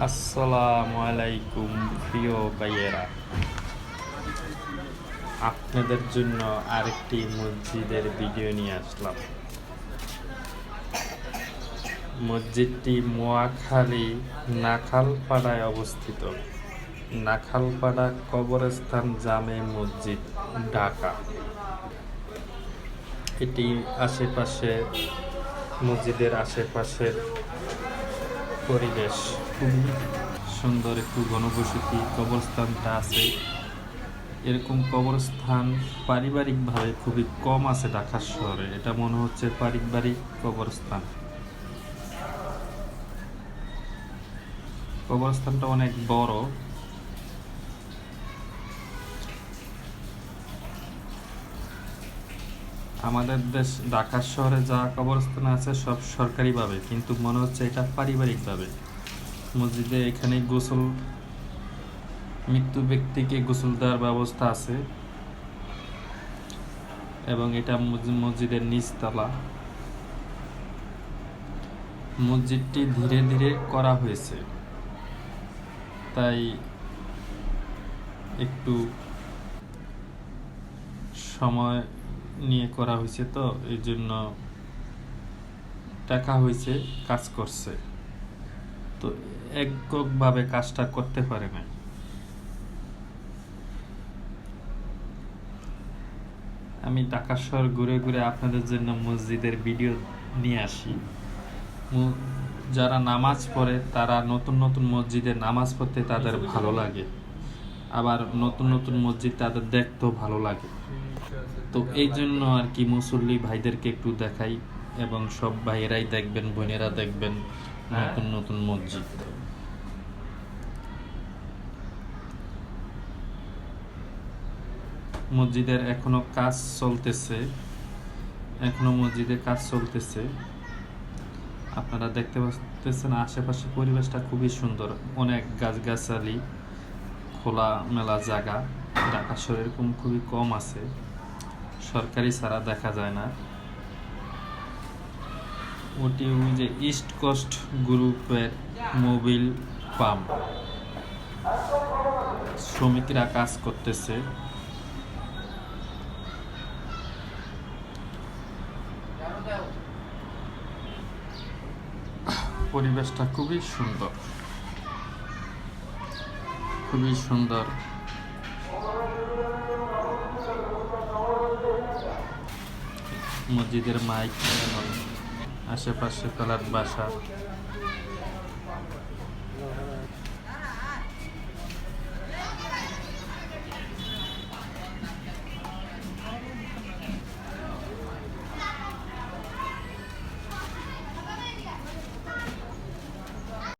আসসালামু আলাইকুম, প্রিয় ভাইয়েরা। আপনাদের জন্য আরেকটি মসজিদের ভিডিও নিয়ে আসলাম। মসজিদটি মোয়াখালী নাখালপাড়ায় অবস্থিত। নাখালপাড়া কবরস্থান জামে মসজিদ, ঢাকা। এটি আশেপাশে মসজিদের আশেপাশের পরিবেশ। খুবই সুন্দর একটু ঘনবসতি, কবরস্থানটা আছে। এরকম কবরস্থান পারিবারিকভাবে খুবই কম আছে ঢাকা শহরে। এটা মনে হচ্ছে পারিবারিক কবরস্থান। কবরস্থানটা অনেক বড়। আমাদের দেশ ঢাকা শহরে যা কবরস্থান আছে সব সরকারিভাবে, কিন্তু মনে হচ্ছে এটা পারিবারিকভাবে। মসজিদে এখানে গোসল, মৃত্যু ব্যক্তিকে গোসল দেওয়ার ব্যবস্থা আছে। এবং এটা মসজি- মসজিদের নিচতলা মসজিদটি ধীরে ধীরে করা হয়েছে। তাই একটু সময় নিয়ে করা হয়েছে তো, এই জন্য টাকা হয়েছে, কাজ করছে। তো এককভাবে কাজটা করতে পারে না। আমি ঢাকা শহর ঘুরে ঘুরে আপনাদের জন্য মসজিদের ভিডিও নিয়ে আসি। যারা নামাজ পড়ে, তারা নতুন নতুন মসজিদে নামাজ পড়তে তাদের ভালো লাগে। আবার নতুন নতুন মসজিদ তাদের দেখতেও ভালো লাগে। তো এই জন্য আর কি মুসল্লি ভাইদেরকে একটু দেখাই এবং সব ভাইয়েরাই দেখবেন বোনেরা দেখবেন নতুন নতুন মসজিদ। মসজিদের এখনও কাজ চলতেছে এখনও মসজিদের কাজ চলতেছে। আপনারা দেখতে পাচ্ছেন আশেপাশে পরিবেশটা খুবই সুন্দর অনেক গাছগাছালি খোলা মেলা জায়গা। ঢাকা শহরে এরকম খুবই কম আছে। সরকারি ছাড়া দেখা যায় না। ওটি যে ইস্ট কোস্ট গ্রুপের মোবিল পাম্প শ্রমিকরা কাজ করতেছে। পরিবেশটা খুবই সুন্দর। খুবই সুন্দর। মসজিদের মাইক আশেপাশে ফেলার বাসা।